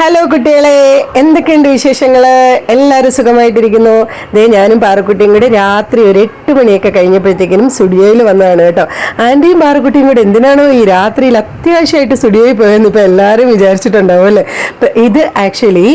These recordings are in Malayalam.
ഹലോ കുട്ടികളെ എന്തൊക്കെയുണ്ട് വിശേഷങ്ങൾ എല്ലാവരും സുഖമായിട്ടിരിക്കുന്നു. ദേ ഞാനും പാറക്കുട്ടിയും കൂടെ രാത്രി ഒരു എട്ട് മണിയൊക്കെ കഴിഞ്ഞപ്പോഴത്തേക്കിനും സ്റ്റുഡിയോയിൽ വന്നതാണ് കേട്ടോ. ആന്റിയും പാറക്കുട്ടിയും കൂടെ എന്തിനാണോ ഈ രാത്രിയിൽ അത്യാവശ്യമായിട്ട് സ്റ്റുഡിയോയിൽ പോയെന്ന് ഇപ്പോൾ എല്ലാവരും വിചാരിച്ചിട്ടുണ്ടാവും അല്ലേ? ഇത് ആക്ച്വലി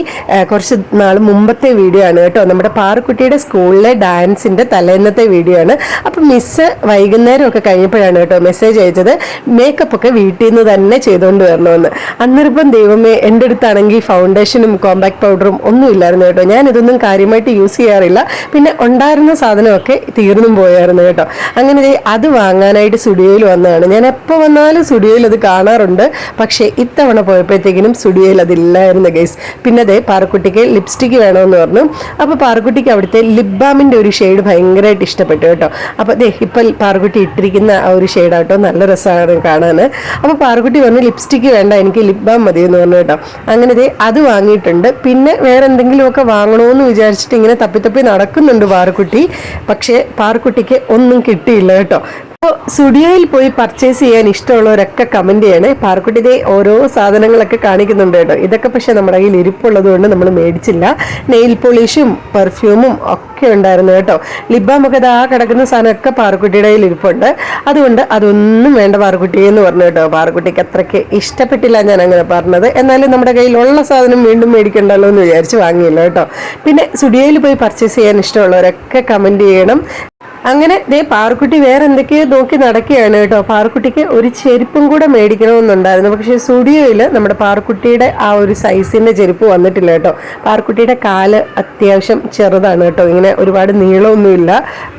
കുറച്ച് നാൾ മുമ്പത്തെ വീഡിയോ ആണ് കേട്ടോ. നമ്മുടെ പാറക്കുട്ടിയുടെ സ്കൂളിലെ ഡാൻസിന്റെ തലേന്നത്തെ വീഡിയോ ആണ്. അപ്പം മിസ്സ് വൈകുന്നേരമൊക്കെ കഴിഞ്ഞപ്പോഴാണ് കേട്ടോ മെസ്സേജ് അയച്ചത്. മേക്കപ്പൊക്കെ വീട്ടിൽ നിന്ന് തന്നെ ചെയ്തുകൊണ്ട് വരണമെന്ന്. അന്നേരപ്പം ദൈവമേ എന്റെ അടുത്താണെങ്കിൽ ഫൗണ്ടേഷനും കോമ്പാക്ട് പൗഡറും ഒന്നും ഇല്ലായിരുന്നു കേട്ടോ. ഞാൻ ഇതൊന്നും കാര്യമായിട്ട് യൂസ് ചെയ്യാറില്ല. പിന്നെ ഉണ്ടായിരുന്ന സാധനമൊക്കെ തീർന്നും പോയായിരുന്നു കേട്ടോ. അങ്ങനെ അത് വാങ്ങാനായിട്ട് സ്റ്റുഡിയോയിൽ വന്നതാണ്. ഞാൻ എപ്പോൾ വന്നാലും സ്റ്റുഡിയോയിൽ അത് കാണാറുണ്ട്. പക്ഷേ ഇത്തവണ പോയപ്പോഴത്തേക്കിനും സ്റ്റുഡിയോയിൽ അതില്ലായിരുന്നു ഗൈസ് പിന്നെ അതേ പാറക്കുട്ടിക്ക് ലിപ്സ്റ്റിക്ക് വേണമെന്ന് പറഞ്ഞു. അപ്പോൾ പാറക്കുട്ടിക്ക് അവിടുത്തെ ലിപ് ബാമിന്റെ ഒരു ഷെയ്ഡ് ഭയങ്കരമായിട്ട് ഇഷ്ടപ്പെട്ടു കേട്ടോ. അപ്പോൾ അതെ ഇപ്പം പാറക്കുട്ടി ഇട്ടിരിക്കുന്ന ആ ഒരു ഷെയ്ഡാട്ടോ നല്ല രസമാണ് കാണാൻ അപ്പോൾ പാറക്കുട്ടി പറഞ്ഞു ലിപ്സ്റ്റിക്ക് വേണ്ട എനിക്ക് ലിപ് ബാം മതി എന്ന് പറഞ്ഞു കേട്ടോ. അങ്ങനെ അത് വാങ്ങിയിട്ടുണ്ട്. പിന്നെ വേറെ എന്തെങ്കിലുമൊക്കെ വാങ്ങണമെന്ന് വിചാരിച്ചിട്ട് ഇങ്ങനെ തപ്പി തപ്പി നടക്കുന്നുണ്ട് പാറക്കുട്ടി. പക്ഷേ പാറക്കുട്ടിക്ക് ഒന്നും കിട്ടിയില്ല കേട്ടോ. അപ്പോൾ സ്റ്റുഡിയോയിൽ പോയി പർച്ചേസ് ചെയ്യാൻ ഇഷ്ടമുള്ളവരൊക്കെ കമന്റ് ചെയ്യണേ. പാർക്കുട്ടിയുടെ ഓരോ സാധനങ്ങളൊക്കെ കാണിക്കുന്നുണ്ട് കേട്ടോ. ഇതൊക്കെ പക്ഷേ നമ്മുടെ കയ്യിൽ ഇരിപ്പുള്ളത് കൊണ്ട് നമ്മൾ മേടിച്ചില്ല. നെയിൽ പോളിഷും പെർഫ്യൂമും ഒക്കെ ഉണ്ടായിരുന്നു കേട്ടോ. ലിബാമൊക്കെ ഇതാ കിടക്കുന്ന സാധനമൊക്കെ പാറക്കുട്ടിയുടെ കയ്യിൽ ഇരിപ്പുണ്ട് അതുകൊണ്ട് അതൊന്നും വേണ്ട പാറക്കുട്ടി എന്ന് പറഞ്ഞു കേട്ടോ. പാറക്കുട്ടിക്ക് അത്രയ്ക്ക് ഇഷ്ടപ്പെട്ടില്ല ഞാൻ അങ്ങനെ പറഞ്ഞത്. എന്നാലും നമ്മുടെ കയ്യിലുള്ള സാധനം വീണ്ടും മേടിക്കണ്ടല്ലോ എന്ന് വിചാരിച്ച് വാങ്ങിയില്ല കേട്ടോ. പിന്നെ സ്റ്റുഡിയോയിൽ പോയി പർച്ചേസ് ചെയ്യാൻ ഇഷ്ടമുള്ളവരൊക്കെ കമന്റ് ചെയ്യണം. അങ്ങനെ ദേ പാറക്കുട്ടി വേറെ എന്തൊക്കെയോ നോക്കി നടക്കുകയാണ് കേട്ടോ. പാറക്കുട്ടിക്ക് ഒരു ചെരുപ്പും കൂടെ മേടിക്കണമെന്നുണ്ടായിരുന്നു. പക്ഷേ സ്റ്റുഡിയോയിൽ നമ്മുടെ പാറക്കുട്ടിയുടെ ആ ഒരു സൈസിന്റെ ചെരുപ്പ് വന്നിട്ടില്ല കേട്ടോ. പാറക്കുട്ടിയുടെ കാൽ അത്യാവശ്യം ചെറുതാണ് കേട്ടോ. ഇങ്ങനെ ഒരുപാട് നീളമൊന്നുമില്ല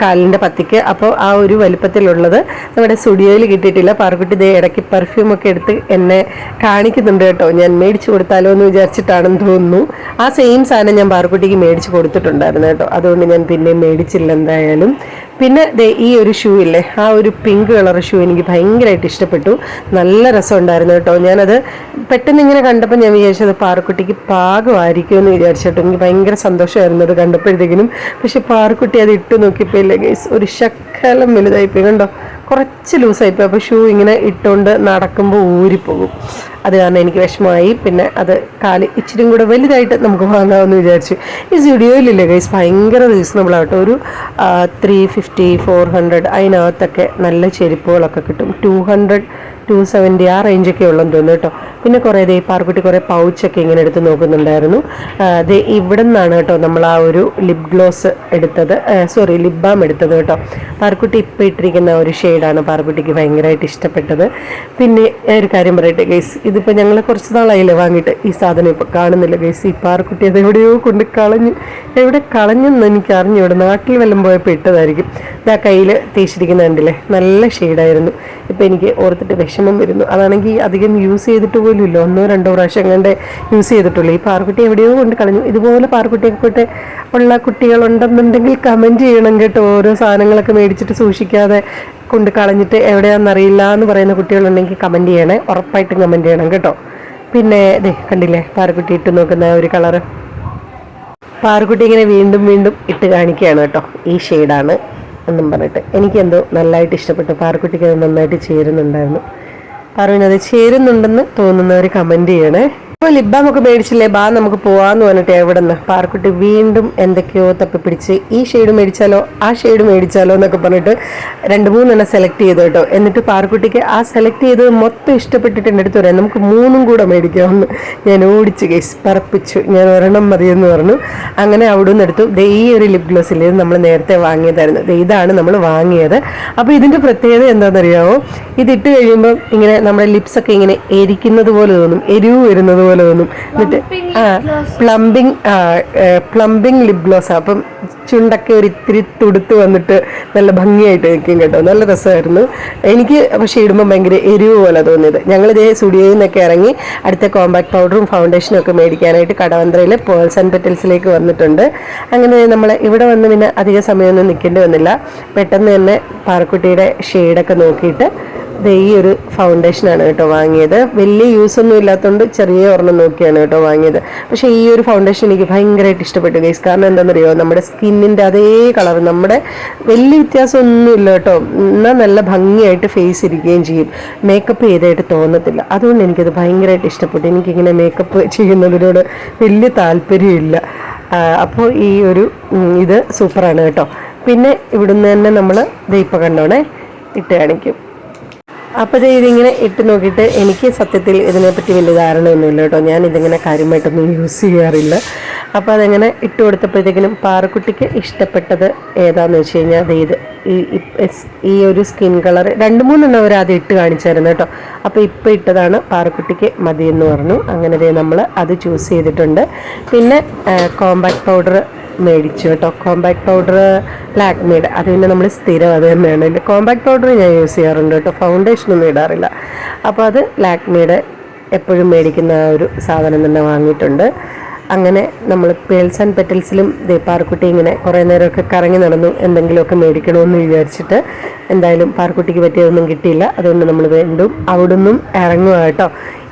കാലിന്റെ പത്തിക്ക്. അപ്പോൾ ആ ഒരു വലിപ്പത്തിലുള്ളത് നമ്മുടെ സ്റ്റുഡിയോയിൽ കിട്ടിയിട്ടില്ല. പാറക്കുട്ടി ദേ ഇടയ്ക്ക് പെർഫ്യൂമൊക്കെ എടുത്ത് എന്നെ കാണിക്കുന്നുണ്ട് കേട്ടോ. ഞാൻ മേടിച്ചു കൊടുത്താലോ എന്ന് വിചാരിച്ചിട്ടാണെന്ന് തോന്നുന്നു. ആ സെയിം സാധനം ഞാൻ പാറക്കുട്ടിക്ക് മേടിച്ച് കൊടുത്തിട്ടുണ്ടായിരുന്നു കേട്ടോ. അതുകൊണ്ട് ഞാൻ പിന്നെ മേടിച്ചില്ല എന്തായാലും. പിന്നെ ദേ ഈ ഒരു ഷൂ ഇല്ലേ ആ ഒരു പിങ്ക് കളർ ഷൂ എനിക്ക് ഭയങ്കരമായിട്ട് ഇഷ്ടപ്പെട്ടു. നല്ല രസം ഉണ്ടായിരുന്നു കേട്ടോ. ഞാനത് പെട്ടെന്ന് ഇങ്ങനെ കണ്ടപ്പോൾ ഞാൻ വിചാരിച്ചത് പാറക്കുട്ടിക്ക് പാകമായിരിക്കും എന്ന് വിചാരിച്ചിട്ട് എനിക്ക് ഭയങ്കര സന്തോഷമായിരുന്നു അത് കണ്ടപ്പോഴത്തേക്കിനും. പക്ഷെ പാറക്കുട്ടി അത് ഇട്ട് നോക്കിയപ്പോൾ ഇല്ലേ ഒരു ശക്കലം വലുതായിപ്പോയി. കണ്ടോ? കുറച്ച് ലൂസായിപ്പോയി അപ്പോൾ ഷൂ ഇങ്ങനെ ഇട്ടുകൊണ്ട് നടക്കുമ്പോൾ ഊരിപ്പോകും. അത് കാരണം എനിക്ക് വിഷമമായി. പിന്നെ അത് കാൽ ഇച്ചിരി കൂടെ വലുതായിട്ട് നമുക്ക് വാങ്ങാമെന്ന് വിചാരിച്ചു. ഈ സ്റ്റുഡിയോയിലില്ലേ ഗൈസ് ഭയങ്കര റീസണബിൾ ആട്ടോ ഒരു ത്രീ ഫിഫ്റ്റി ഫോർ ഹൺഡ്രഡ് അതിനകത്തൊക്കെ നല്ല ചെരുപ്പുകളൊക്കെ കിട്ടും. ടു ഹൺഡ്രഡ് ടു സെവന്റി ആ റേഞ്ചൊക്കെ ഉള്ളെന്ന് തോന്നുന്നു കേട്ടോ. പിന്നെ കുറേ ദേ പാർക്കുട്ടി കുറേ പൗച്ചൊക്കെ ഇങ്ങനെ എടുത്ത് നോക്കുന്നുണ്ടായിരുന്നു. ദേ ഇവിടെ നിന്നാണ് കേട്ടോ നമ്മൾ ആ ഒരു ലിപ് ഗ്ലോസ് എടുത്തത്. സോറി ലിപ് ബാം എടുത്തത് കേട്ടോ. പാർക്കുട്ടി ഇപ്പോൾ ഇട്ടിരിക്കുന്ന ഒരു ഷെയ്ഡാണ് പാർക്കുട്ടിക്ക് ഭയങ്കരമായിട്ട് ഇഷ്ടപ്പെട്ടത്. പിന്നെ ഒരു കാര്യം പറയട്ടെ ഗൈസ് ഇതിപ്പോൾ ഞങ്ങൾ കുറച്ച് നാളായില്ലേ വാങ്ങിയിട്ട് ഈ സാധനം ഇപ്പോൾ കാണുന്നില്ല ഗൈസ് ഈ പാർക്കുട്ടി അത് എവിടെയോ കൊണ്ട് കളഞ്ഞു എവിടെ കളഞ്ഞെന്ന് എനിക്ക് അറിഞ്ഞു ഇവിടെ നാട്ടിൽ വല്ലതും പോയപ്പോൾ ഇട്ടതായിരിക്കും. ആ കയ്യിൽ തേച്ചിരിക്കുന്ന കണ്ടില്ലേ? നല്ല ഷെയ്ഡായിരുന്നു ഇപ്പം എനിക്ക് ഓർത്തിട്ട് വിഷമം വരുന്നു. അതാണെങ്കിൽ അധികം യൂസ് ചെയ്തിട്ട് ഇല്ല ഒന്നോ രണ്ടോ പ്രാവശ്യം കണ്ട് യൂസ് ചെയ്തിട്ടുള്ളൂ. ഈ പാർക്കുട്ടി എവിടെയോ കൊണ്ട് കളഞ്ഞു. ഇതുപോലെ പാർക്കുട്ടിയൊക്കെ ഉള്ള കുട്ടികളുണ്ടെന്നുണ്ടെങ്കിൽ കമന്റ് ചെയ്യണം കേട്ടോ. ഓരോ സാധനങ്ങളൊക്കെ മേടിച്ചിട്ട് സൂക്ഷിക്കാതെ കൊണ്ട് കളഞ്ഞിട്ട് എവിടെയാണെന്നറിയില്ല എന്ന് പറയുന്ന കുട്ടികളുണ്ടെങ്കിൽ കമന്റ് ചെയ്യണേ. ഉറപ്പായിട്ടും കമന്റ് ചെയ്യണം കേട്ടോ. പിന്നെ ദേ കണ്ടില്ലേ? പാറക്കുട്ടി ഇട്ട് നോക്കുന്ന ഒരു കളറ് പാറക്കുട്ടി ഇങ്ങനെ വീണ്ടും വീണ്ടും ഇട്ട് കാണിക്കുകയാണ് കേട്ടോ. ഈ ഷെയ്ഡാണ് എന്നും പറഞ്ഞിട്ട്. എനിക്കെന്തോ നല്ലതായിട്ട് ഇഷ്ടപ്പെട്ടു. പാറക്കുട്ടിക്ക് അത് നന്നായിട്ട് ചേരുന്നുണ്ടായിരുന്നു. പറയുന്നത് ചേരുന്നുണ്ടെന്ന് തോന്നുന്നവർ കമന്റ് ചെയ്യണേ. ഇപ്പോൾ ലിബാം ഒക്കെ മേടിച്ചില്ലേ ബാ നമുക്ക് പോവാന്ന് പറഞ്ഞിട്ട് എവിടെ നിന്ന് പാർക്കുട്ടി വീണ്ടും എന്തൊക്കെയോ തപ്പിപ്പിടിച്ച് ഈ ഷെയ്ഡ് മേടിച്ചാലോ ആ ഷെയ്ഡ് മേടിച്ചാലോ എന്നൊക്കെ പറഞ്ഞിട്ട് രണ്ട് മൂന്നെണ്ണം സെലക്ട് ചെയ്തു കേട്ടോ. എന്നിട്ട് പാർക്കുട്ടിക്ക് ആ സെലക്ട് ചെയ്തത് മൊത്തം ഇഷ്ടപ്പെട്ടിട്ട് എന്റെ അടുത്ത് പറയാം നമുക്ക് മൂന്നും കൂടെ മേടിക്കാമെന്ന്. ഞാൻ ഓടിച്ച് കേസ് പറപ്പിച്ചു. ഞാൻ ഒരെണ്ണം മതിയെന്ന് പറഞ്ഞു. അങ്ങനെ അവിടെ നിന്ന് എടുത്തു. ദേ ഈ ഒരു ലിപ് ഗ്ലോസ് ഇല്ലേ നമ്മൾ നേരത്തെ വാങ്ങിയതായിരുന്നു. ദേ ഇതാണ് നമ്മൾ വാങ്ങിയത്. അപ്പോൾ ഇതിന്റെ പ്രത്യേകത എന്താണെന്നറിയാമോ ഇതിട്ട് കഴിയുമ്പോൾ ഇങ്ങനെ നമ്മുടെ ലിപ്സ് ഒക്കെ ഇങ്ങനെ എരിക്കുന്നത് പോലെ തോന്നും. എരിവ് വരുന്നത് തോന്നും എന്നിട്ട് ആ പ്ലംബിങ് പ്ലംബിങ് ലിപ് ഗ്ലോസ് അപ്പം ചുണ്ടൊക്കെ ഒരു ഇത്തിരി തുടുത്ത് വന്നിട്ട് നല്ല ഭംഗിയായിട്ട് നിൽക്കും കേട്ടോ. നല്ല രസമായിരുന്നു. എനിക്ക് പക്ഷേ ഇടുമ്പോൾ ഭയങ്കര എരിവ് പോലെ തോന്നിയത്. ഞങ്ങൾ ഇതേ സ്റ്റുഡിയോയിൽ നിന്നൊക്കെ ഇറങ്ങി അടുത്ത കോമ്പാക്ട് പൗഡറും ഫൗണ്ടേഷനും ഒക്കെ മേടിക്കാനായിട്ട് കടവന്ത്രയിൽ പേൾസ് ആൻഡ് പെറ്റൽസിലേക്ക് വന്നിട്ടുണ്ട്. അങ്ങനെ നമ്മൾ ഇവിടെ വന്ന് പിന്നെ അധിക സമയമൊന്നും നിൽക്കേണ്ടി വന്നില്ല. പെട്ടെന്ന് തന്നെ പാറക്കുട്ടിയുടെ ഷെയ്ഡൊക്കെ നോക്കിയിട്ട് ഈ ഒരു ഫൗണ്ടേഷനാണ് കേട്ടോ വാങ്ങിയത്. വലിയ യൂസ് ഒന്നും ഇല്ലാത്തതുകൊണ്ട് ചെറിയ ഒരെണ്ണം നോക്കിയാണ് കേട്ടോ വാങ്ങിയത്. പക്ഷേ ഈ ഒരു ഫൗണ്ടേഷൻ എനിക്ക് ഭയങ്കരമായിട്ട് ഇഷ്ടപ്പെട്ടു ഗൈസ് കാരണം എന്താണെന്നറിയോ നമ്മുടെ സ്കിന്നിന്റെ അതേ കളർ നമ്മുടെ വലിയ വ്യത്യാസമൊന്നുമില്ല കേട്ടോ. എന്നാൽ നല്ല ഭംഗിയായിട്ട് ഫേസ് ഇരിക്കുകയും ചെയ്യും. മേക്കപ്പ് ചെയ്തായിട്ട് തോന്നത്തില്ല. അതുകൊണ്ട് എനിക്കത് ഭയങ്കരമായിട്ട് ഇഷ്ടപ്പെട്ടു. എനിക്കിങ്ങനെ മേക്കപ്പ് ചെയ്യുന്നതിനോട് വലിയ താല്പര്യമില്ല. അപ്പോൾ ഈ ഒരു ഇത് സൂപ്പറാണ് കേട്ടോ. പിന്നെ ഇവിടുന്ന് തന്നെ നമ്മൾ ദീപ കണ്ടോണേ ഇട്ട് കാണിക്കും. അപ്പോൾ ഇത് ഇതിങ്ങനെ ഇട്ട് നോക്കിയിട്ട് എനിക്ക് സത്യത്തിൽ ഇതിനെപ്പറ്റി വലിയ ധാരണയൊന്നുമില്ല കേട്ടോ. ഞാൻ ഇതിങ്ങനെ കാര്യമായിട്ടൊന്നും യൂസ് ചെയ്യാറില്ല. അപ്പോൾ അതങ്ങനെ ഇട്ട് കൊടുത്തപ്പോഴത്തേക്കിനും പാറക്കുട്ടിക്ക് ഇഷ്ടപ്പെട്ടത് ഏതാണെന്ന് വെച്ച് കഴിഞ്ഞാൽ അത് ഇത് ഈ ഈ ഒരു സ്കിൻ കളർ രണ്ട് മൂന്നെണ്ണം അവർ ആദ്യം ഇട്ട് കാണിച്ചായിരുന്നു കേട്ടോ. അപ്പോൾ ഇപ്പോൾ ഇട്ടതാണ് പാറക്കുട്ടിക്ക് മതി എന്ന് പറഞ്ഞു. അങ്ങനെ നമ്മൾ അത് ചൂസ് ചെയ്തിട്ടുണ്ട്. പിന്നെ കോമ്പാക്ട് പൗഡർ മേടിച്ചു കേട്ടോ. കോമ്പാക്ട് പൗഡർ ലാക്മിയുടെ അത് പിന്നെ നമ്മൾ സ്ഥിരം അത് തന്നെയാണ്. കോമ്പാക്ട് പൗഡർ ഞാൻ യൂസ് ചെയ്യാറുണ്ട് കേട്ടോ. ഫൗണ്ടേഷനൊന്നും ഇടാറില്ല. അപ്പോൾ അത് ലാക്മിയുടെ എപ്പോഴും മേടിക്കുന്ന ഒരു സാധനം തന്നെ വാങ്ങിയിട്ടുണ്ട്. അങ്ങനെ നമ്മൾ പേൾസ് ആൻഡ് പെറ്റൽസിലും പാർക്കുട്ടി ഇങ്ങനെ കുറേ നേരമൊക്കെ കറങ്ങി നടന്നു എന്തെങ്കിലുമൊക്കെ മേടിക്കണമെന്ന് വിചാരിച്ചിട്ട് എന്തായാലും പാർക്കുട്ടിക്ക് പറ്റിയതൊന്നും കിട്ടിയില്ല. അതുകൊണ്ട് നമ്മൾ വീണ്ടും അവിടുന്നും ഇറങ്ങുക കേട്ടോ.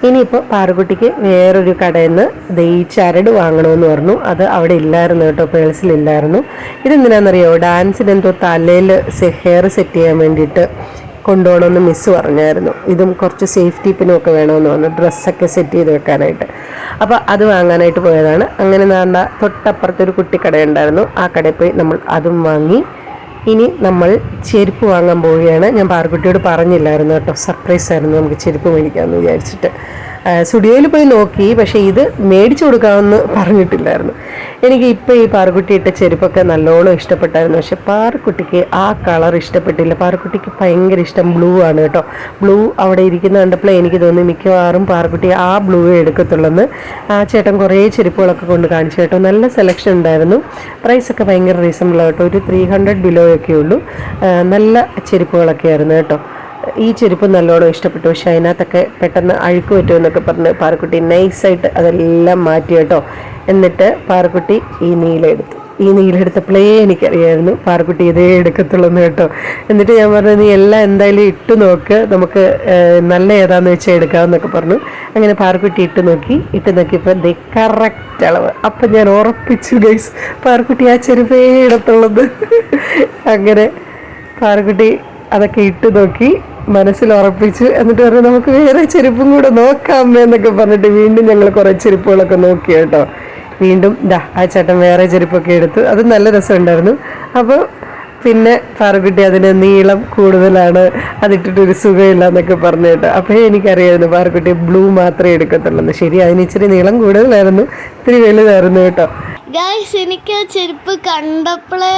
ഇനിയിപ്പോൾ പാറുകുട്ടിക്ക് വേറൊരു കടയിൽ നിന്ന് ദേ ഈ ചരട് വാങ്ങണമെന്ന് പറഞ്ഞു. അത് അവിടെ ഇല്ലായിരുന്നു കേട്ടോ പേഴ്സിലില്ലായിരുന്നു ഇതെന്തിനാണെന്നറിയോ ഡാൻസിന് എന്തോ തലയിൽ ഹെയർ സെറ്റ് ചെയ്യാൻ വേണ്ടിയിട്ട് കൊണ്ടുപോകണമെന്ന് മിസ്സ് പറഞ്ഞായിരുന്നു. ഇതും കുറച്ച് സേഫ്റ്റി പിന്നൊക്കെ ഒക്കെ വേണമെന്ന് പറഞ്ഞു. ഡ്രസ്സൊക്കെ സെറ്റ് ചെയ്ത് വെക്കാനായിട്ട്. അപ്പോൾ അത് വാങ്ങാനായിട്ട് പോയതാണ്. അങ്ങനെ നാണ്ട തൊട്ടപ്പുറത്തൊരു കുട്ടിക്കടയുണ്ടായിരുന്നു. ആ കടയിൽ പോയി നമ്മൾ അതും വാങ്ങി ഇനി നമ്മൾ ചെരുപ്പ് വാങ്ങാൻ പോവുകയാണ്. ഞാൻ പാർക്കുട്ടിയോട് പറഞ്ഞില്ലായിരുന്നു കേട്ടോ. സർപ്രൈസ് ആയിരുന്നു നമുക്ക് ചെരുപ്പ് മേടിക്കാമെന്ന് വിചാരിച്ചിട്ട്. സ്റ്റുഡിയോയിൽ പോയി നോക്കി പക്ഷേ ഇത് മേടിച്ചു കൊടുക്കാമെന്ന് പറഞ്ഞിട്ടില്ലായിരുന്നു. എനിക്ക് ഇപ്പോൾ ഈ പാറുക്കുട്ടി ഇട്ട ചെരുപ്പൊക്കെ നല്ലോണം ഇഷ്ടപ്പെട്ടായിരുന്നു. പക്ഷെ പാറുക്കുട്ടിക്ക് ആ കളർ ഇഷ്ടപ്പെട്ടില്ല. പാറുക്കുട്ടിക്ക് ഭയങ്കര ഇഷ്ടം ബ്ലൂ ആണ് കേട്ടോ. ബ്ലൂ അവിടെ ഇരിക്കുന്ന കണ്ടപ്പോൾ എനിക്ക് തോന്നി മിക്കവാറും പാറുക്കുട്ടി ആ ബ്ലൂ എടുക്കത്തുള്ളെന്ന്. ആ ചേട്ടൻ കുറേ ചെരുപ്പുകളൊക്കെ കൊണ്ട് കാണിച്ചു കേട്ടോ. നല്ല സെലക്ഷൻ ഉണ്ടായിരുന്നു. പ്രൈസൊക്കെ ഭയങ്കര റീസണബിൾ കേട്ടോ. ഒരു ത്രീ ഹൺഡ്രഡ് ബിലോ ഒക്കെ ഉള്ളൂ. നല്ല ചെരുപ്പുകളൊക്കെ ആയിരുന്നു കേട്ടോ. ഈ ചെരുപ്പ് നല്ലോണം ഇഷ്ടപ്പെട്ടു. പക്ഷെ അതിനകത്തൊക്കെ പെട്ടെന്ന് അഴുക്ക് പറ്റുമെന്നൊക്കെ പറഞ്ഞ് പാറക്കുട്ടി നൈസായിട്ട് അതെല്ലാം മാറ്റി കേട്ടോ. എന്നിട്ട് പാറക്കുട്ടി ഈ നീല എടുത്തു. ഈ നീല എടുത്തപ്പോഴേ എനിക്കറിയായിരുന്നു പാറക്കുട്ടി ഇതേ എടുക്കത്തുള്ളൂ കേട്ടോ. എന്നിട്ട് ഞാൻ പറഞ്ഞു നീ എല്ലാം എന്തായാലും ഇട്ട് നോക്ക്. നമുക്ക് നല്ല ഏതാന്ന് വെച്ചാൽ എടുക്കാമെന്നൊക്കെ പറഞ്ഞു. അങ്ങനെ പാറക്കുട്ടി ഇട്ട് നോക്കി. ഇട്ട് നോക്കിയപ്പോൾ ദേ കറക്റ്റ് അളവ്. അപ്പം ഞാൻ ഉറപ്പിച്ചു ഗൈസ് പാറക്കുട്ടി ആ ചെരുപ്പേ ഇടത്തുള്ളത് അങ്ങനെ പാറക്കുട്ടി അതൊക്കെ ഇട്ട് നോക്കി. മനസ്സിൽ ഉറപ്പിച്ചു എന്നിട്ട് പറഞ്ഞു നമുക്ക് വേറെ ചെരുപ്പും കൂടെ നോക്കാം അമ്മേ" എന്നൊക്കെ പറഞ്ഞിട്ട് വീണ്ടും ഞങ്ങൾ കുറേ ചെരുപ്പുകളൊക്കെ നോക്കി കേട്ടോ. വീണ്ടും ദാ ആ ചേട്ടൻ വേറെ ചെരുപ്പൊക്കെ എടുത്തു അത് നല്ല രസമുണ്ടായിരുന്നു. അപ്പോൾ പിന്നെ പാറക്കുട്ടി അതിന് നീളം കൂടുതലാണ് അതിട്ടിട്ട് ഒരു സുഖമില്ല എന്നൊക്കെ പറഞ്ഞു കേട്ടോ. അപ്പോൾ എനിക്കറിയായിരുന്നു പാറക്കുട്ടി ബ്ലൂ മാത്രമേ എടുക്കത്തുള്ളൂ ശരി അതിന് ഇച്ചിരി നീളം കൂടുതലായിരുന്നു ഇത്തിരി വലുതായിരുന്നു കേട്ടോ. ഗൈസ് എനിക്ക് ആ ചെരുപ്പ് കണ്ടപ്പോഴേ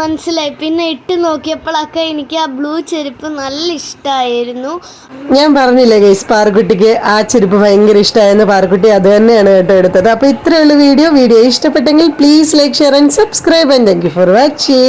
മനസ്സിലായി. പിന്നെ ഇട്ട് നോക്കിയപ്പോഴൊക്കെ എനിക്ക് ആ ബ്ലൂ ചെരുപ്പ് നല്ല ഇഷ്ടമായിരുന്നു ഞാൻ പറഞ്ഞില്ലേ ഗൈസ് പാറക്കുട്ടിക്ക് ആ ചെരുപ്പ് ഭയങ്കര ഇഷ്ടമായെന്ന് പാറക്കുട്ടി അത് തന്നെയാണ് കേട്ടോ എടുത്തത്. അപ്പോൾ ഇത്രയുള്ള വീഡിയോ വീഡിയോ ഇഷ്ടപ്പെട്ടെങ്കിൽ please like share and subscribe and thank you for watching